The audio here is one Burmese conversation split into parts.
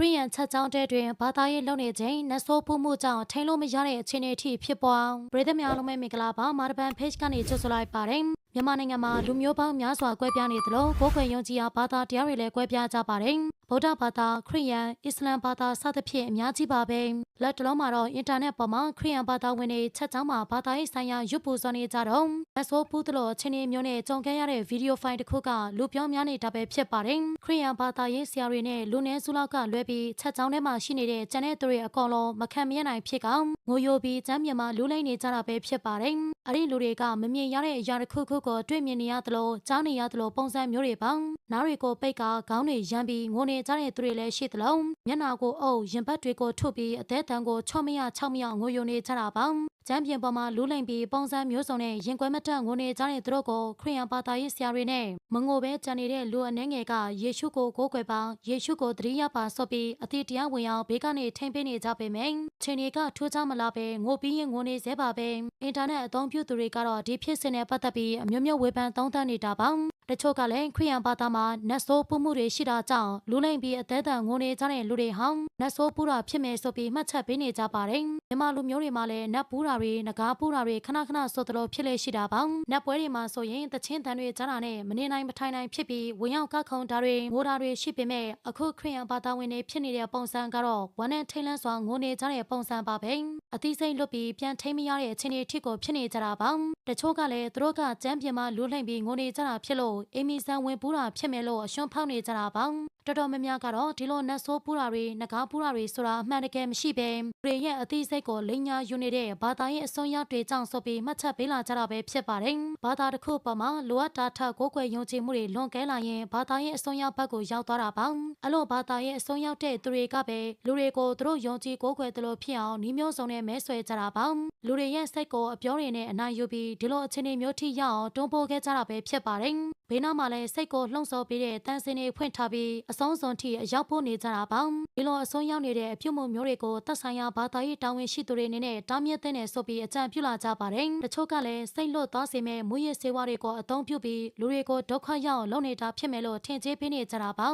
ခရီးယန်ချက်ကြောင်းတဲတွင်ဘာသာရေးလုပ်နေချိန်နတ်ဆိုးပူမှုကြောင့်ထိန်လို့မရတဲ့အခြေအနေအထိဖြစ်ပွားပြည်သူများလုံးမဲ့မင်္ဂလာပါမာရပန် page ကနေကြိုဆိုလိုက်ပါတယ် မြန်မာနိုင်ငံမှာလူမျိုးပေါင်းများစွာကွဲပြားနေသလိုကိုယ်ခွင့်ယုံကြည်ရာဘာသာတရားတွေလည်းကွဲပြားကြပါတယ်ဗုဒ္ဓဘာသာခရစ်ယာန်အစ္စလမ်ဘာသာစသဖြင့်အများကြီးပါပဲလက်တလုံးမှာတော့အင်တာနက်ပေါ်မှာခရစ်ယာန်ဘာသာဝင်တွေချက်ကြောင်းမှာဘာသာရေးဆိုင်ရာရွတ်ပူစောနေကြတော့မဆိုးပူးသလိုချင်းနေမျိုးနဲ့ကြုံခဲ့ရတဲ့ဗီဒီယိုဖိုင်တစ်ခုကလူပြောများနေတာပဲဖြစ်ပါတယ်ခရစ်ယာန်ဘာသာရေးဆရာတွေနဲ့လူနည်းစုလောက်ကလွဲပြီးချက်ကြောင်းထဲမှာရှိနေတဲ့ကျန်တဲ့သူတွေအကောင်လုံးမခံမရနိုင်ဖြစ်ကောင်ငိုယိုပြီးကျမ်းမြန်မာလူလိမ့်နေကြတာပဲဖြစ်ပါတယ် အဲ့ဒီလူတွေကမမြင်ရတဲ့အရာတစ်ခုခုကိုတွေ့မြင်နေရသလိုကြားနေရသလိုပုံစံမျိုးတွေပေါ့နားတွေကိုပိတ်ကခေါင်းတွေရမ်းပြီးငိုနေကြတဲ့သူတွေလည်းရှိသလိုမျက်နာကိုအုပ်ရင်ဘတ်တွေကိုထုတ်ပြီးအသက်တန်ကိုချော့မရချောက်မရငိုယိုနေကြတာပေါ့ကျမ်းပြင်ပေါ်မှာလူးလိမ်ပြီးပုံစံမျိုးစုံနဲ့ရင်ကွဲမတက်ငိုနေကြတဲ့သူတို့ကိုခရိယန်ဘာသာရေးဆရာတွေနဲ့မငိုပဲကြံနေတဲ့လူအနှဲငယ်ကယေရှုကိုကိုးကွယ်ပါယေရှုကိုတရိယာပါဆော့ပြီးအတိတရားဝင်အောင်ဘေးကနေထိမ့်ပေးနေကြပေမယ့်ချိန်တွေကထူးခြားမလားပဲငိုပြီးရင်ငိုနေစေပါပဲအင်တာနက်အသုံးပြုသူတွေကတော့ဒီဖြစ်စဉ်နဲ့ပတ်သက်ပြီးအမျိုးမျိုးဝေဖန်သုံးသပ်နေတာပါတချို့ကလည်းခရိယန်ဘာသာမှာနတ်ဆိုးပူမှုတွေရှိတာကြောင့်လူလိမ်ပြီးအသက်တန်ငိုနေကြတဲ့လူတွေဟောင်းနတ်ဆိုးပူတာဖြစ်မယ်ဆိုပြီးမှတ်ချက်ပေးနေကြပါတယ်မြန်မာလူမျိုးတွေမှာလည်းနတ်ပူတာတွေငကားပူတာတွေခဏခဏဆိုသလိုဖြစ်လေရှိတာပါနတ်ပွဲတွေမှာဆိုရင်တချင်းတန်တွေကြားတာနဲ့မနေနိုင်မထိုင်နိုင်ဖြစ်ပြီးဝင်ရောက်ကခုံတာတွေငိုတာတွေရှိပေမဲ့အခုခရိယန်ဘာသာဝင်တွေဖြစ်နေတဲ့ပုံစံကတော့ဝမ်းနဲ့ထိတ်လန့်စွာငိုနေကြတဲ့ပုံစံပါပဲအသိစိတ်လွတ်ပြီးပြန်ထိမရတဲ့အခြေအနေအထိကိုဖြစ်နေကြတာပါတချို့ကလည်းသူတို့ကကြမ်းပြင်မှာလူလှိမ့်ပြီးငိုနေကြတာဖြစ်လို့အေမီဆန်ဝင်ပူးတာဖြစ်မယ်လို့အရှုံးဖောက်နေကြတာပါ တော်တော်များများကတော့ဒီလိုနတ်ဆိုးပူးတာတွေငကားပူးတာတွေဆိုတာအမှန်တကယ်မရှိပဲတွေရဲ့အသိစိတ်ကိုလိန်ညာယူနေတဲ့ဘာသာရေးအစွန်းရောက်တွေကြောင့်ဆိုပြီးမှတ်ချက်ပေးလာကြတာပဲဖြစ်ပါတယ်ဘာသာတစ်ခုပေါ်မှာလိုအပ်တာထက်ကိုယ်ကွယ်ယုံကြည်မှုတွေလွန်ကဲလာရင်ဘာသာရေးအစွန်းရောက်ဘက်ကိုရောက်သွားတာပါအလို့ဘာသာရေးအစွန်းရောက်တဲ့သူတွေကပဲလူတွေကိုသူတို့ယုံကြည်ကိုယ်ကွယ်တယ်လို့ဖြစ်အောင်နှီးမျိုးစုံနဲ့မဲဆွဲကြတာပါလူတွေရဲ့စိတ်ကိုအပြောတွေနဲ့အနိုင်ယူပြီးဒီလိုအခြေအနေမျိုးထိရောက်အောင်တွန်းပို့ခဲ့ကြတာပဲဖြစ်ပါတယ် ဘေးနားမှာလည်းစိတ်ကိုလှုံ့ဆော်ပေးတဲ့တန်စင်တွေဖွင့်ထားပြီးအဆုံးစွန်ထိအရောက်ဖို့နေကြတာပါဒီလိုအဆုံးရောက်နေတဲ့အပြုမှုမျိုးတွေကိုသက်ဆိုင်ရာဘာသာရေးတာဝန်ရှိသူတွေအနေနဲ့တားမြစ်တဲ့နဲ့ဆိုပြီးအကြံပြုလာကြပါတယ်တချို့ကလည်းစိတ်လွတ်သွားစေမဲ့မူရစ်ဆေးဝါးတွေကိုအသုံးပြုပြီးလူတွေကိုဒုက္ခရောက်အောင်လုပ်နေတာဖြစ်မယ်လို့ထင်ကြေးပေးနေကြတာပါ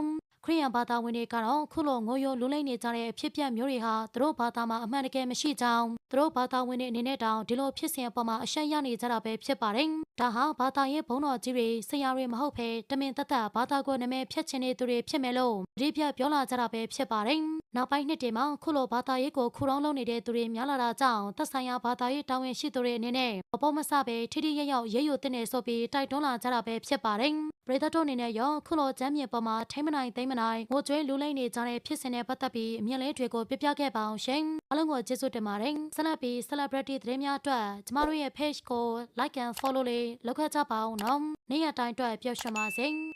ခရိယန်ဘာသာဝင်တွေကတော့ခုလိုငိုယိုလူလိမ့်နေကြတဲ့အဖြစ်အပျက်မျိုးတွေဟာသူတို့ဘာသာမှာအမှန်တကယ်မရှိကြောင်းသူတို့ဘာသာဝင်တွေအနေနဲ့တောင်ဒီလိုဖြစ်စဉ်အပေါ်မှာအရှက်ရနေကြတာပဲဖြစ်ပါတယ်။ဒါဟာဘာသာရေးဘုံတော်ကြီးတွေဆရာတွေမဟုတ်ဘဲတမင်သက်သက်ဘာသာကိုနာမည်ဖျက်ချင်နေသူတွေဖြစ်မယ်လို့ဒီပြပြောလာကြတာပဲဖြစ်ပါတယ်။နောက်ပိုင်းနှစ်တွေမှာခုလိုဘာသာရေးကိုခူရောင်းလုပ်နေတဲ့သူတွေများလာတာကြောင့်သက်ဆိုင်ရာဘာသာရေးတာဝန်ရှိသူတွေအနေနဲ့အပေါ်မဆပဲထိထိရရောက်ရဲရွတင်နေဆိုပြီးတိုက်တွန်းလာကြတာပဲဖြစ်ပါတယ်။ ပရိသတ်တို့အနေနဲ့ရောခုလိုကျမ်းမြေပေါ်မှာထိမ့်မနိုင်သိမ့်မနိုင်ငိုကြွေးလူလိမ့်နေကြတဲ့ဖြစ်စဉ်နဲ့ပတ်သက်ပြီးအမြင်လေးတွေကိုပြပြခဲ့ပါအောင်ရှင်။အားလုံးကိုကျေးဇူးတင်ပါတယ်။ဆက်လက်ပြီး celebrity သတင်းများအတွက်ကျမတို့ရဲ့ page ကို like and follow လေးလုပ်ခဲ့ကြပါအောင်နော်။နေ့ရက်တိုင်းအတွက်ပျော်ရွှင်ပါစေ။